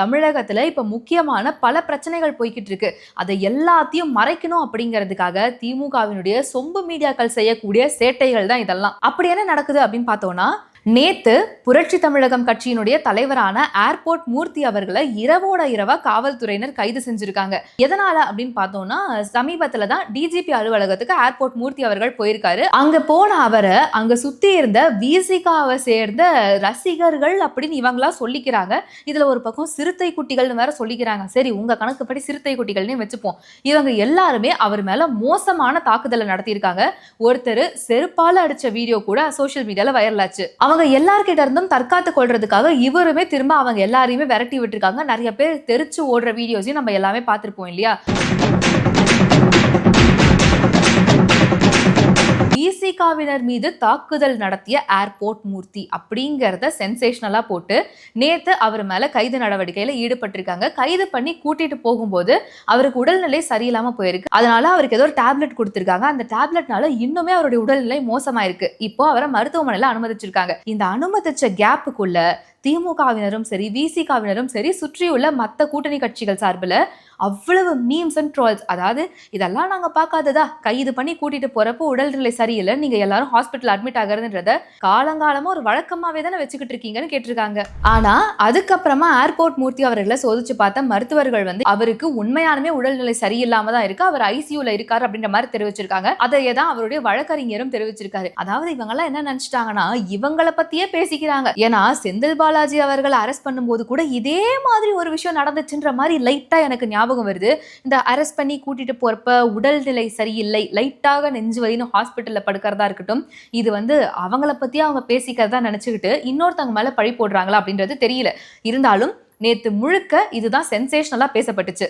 தமிழகத்தில் இப்போ முக்கியமான பல பிரச்சனைகள் போய்கிட்டு இருக்கு அதை எல்லாத்தையும் மறைக்கணும் அப்படிங்கிறதுக்காக திமுகவினுடைய சொம்பு மீடியாக்கள் செய்யக்கூடிய சேட்டைகள் தான் இதெல்லாம். அப்படி என்ன நடக்குது அப்படின்னு பார்த்தோம்னா நேத்து புரட்சி தமிழகம் கட்சியினுடைய தலைவரான ஏர்போர்ட் மூர்த்தி அவர்களை இரவோட இரவா காவல்துறையினர் கைது செஞ்சிருக்காங்க. எதனால அப்படின்னு பார்த்தோம்னா சமீபத்துல தான் டிஜிபி அலுவலகத்துக்கு ஏர்போர்ட் மூர்த்தி அவர்கள் போயிருக்காரு. அங்க போன அவரை அங்க சுத்தி இருந்த விசிகாவை சேர்ந்த ரசிகர்கள் அப்படின்னு இவங்களா சொல்லிக்கிறாங்க. இதுல ஒரு பக்கம் சிறுத்தை குட்டிகள்னு வேற சொல்லிக்கிறாங்க. சரி உங்க கணக்குப்படி சிறுத்தை குட்டிகள்னு வச்சுப்போம். இவங்க எல்லாருமே அவர் மேல மோசமான தாக்குதலை நடத்தியிருக்காங்க. ஒருத்தர் செருப்பால அடிச்ச வீடியோ கூட சோஷியல் மீடியால வைரல் ஆச்சு. அவங்க எல்லார்கிட்ட இருந்தும் தற்காத்து கொள்றதுக்காக இவருமே திரும்ப அவங்க எல்லாரையுமே விரட்டி விட்டுருக்காங்க. நிறைய பேர் தெரிச்சு ஓடுற வீடியோஸையும் நம்ம எல்லாமே பார்த்துருப்போம் இல்லையா? அமெரிக்காவினர் மீது தாக்குதல் நடத்திய ஏர்போர்ட் மூர்த்தி அப்படிங்கிறத சென்சேஷனலாக போட்டு நேத்து அவர் மேல கைது நடவடிக்கையில் ஈடுபட்டிருக்காங்க. கைது பண்ணி கூட்டிட்டு போகும்போது அவருக்கு உடல்நிலை சரியில்லாம போயிருக்கு. அதனால அவருக்கு ஏதோ ஒரு டேப்லெட் கொடுத்துருக்காங்க. அந்த டேப்லெட்னால இன்னுமே அவருடைய உடல்நிலை மோசமாயிருக்கு. இப்போ அவரை மருத்துவமனையில் அனுமதிச்சிருக்காங்க. இந்த அனுமதிச்ச கேப்புக்குள்ள திமுகவினரும் சரி விசிகாவினரும் சரி சுற்றியுள்ள மற்ற கூட்டணி கட்சிகள் சார்பில் அவ்வளவு மீம்ஸ் அண்ட் ட்ரால்ஸ் அதாவது இதெல்லாம் நாங்கள் பார்க்காததா? கைது பண்ணி கூட்டிட்டு போறப்போ உடல்நிலை சரியில்லை. நீங்க எல்லாரும் ஹாஸ்பிட்டல் அட்மிட் ஆகிறதுன்றத காலங்காலமா ஒரு வழக்கமாவே தானே வச்சுக்கிட்டு இருக்கீங்கன்னு கேட்டிருக்காங்க. ஆனா அதுக்கப்புறமா ஏர்போர்ட் மூர்த்தி அவர்களை சோதிச்சு பார்த்த மருத்துவர்கள் வந்து அவருக்கு உண்மையாலுமே உடல்நிலை சரியில்லாம தான் இருக்கு. அவர் ஐசியூல இருக்காரு அப்படின்ற மாதிரி தெரிவிச்சிருக்காங்க. அதையே தான் அவருடைய வழக்கறிஞரும் தெரிவிச்சிருக்காரு. அதாவது இவங்க எல்லாம் என்ன நினைச்சிட்டாங்கன்னா இவங்களை பத்தியே பேசிக்கிறாங்க. ஏன்னா செந்தில் பாலாஜி அவர்களை அரெஸ்ட் பண்ணும்போது கூட இதே மாதிரி ஒரு விஷயம் நடந்துச்சுன்ற மாதிரி லைட்டா எனக்கு ஞாபகம் வருது. இந்த அரெஸ்ட் பண்ணி கூட்டிட்டு போறப்ப உடல்நிலை சரியில்லை. லைட்டாக நெஞ்சு வலின்னு ஹாஸ்பிட்டல்ல படுக்கிறதா இருக்கட்டும் இது வந்து அவங்கள பத்தி அவங்க பேசிக்கிறதா நினைச்சுக்கிட்டு இன்னொருத்தவங்க மேல பழி போடுறாங்களா அப்படின்றது தெரியல. இருந்தாலும் நேத்து முழுக்க இதுதான் சென்சேஷனலா பேசப்பட்டுச்சு.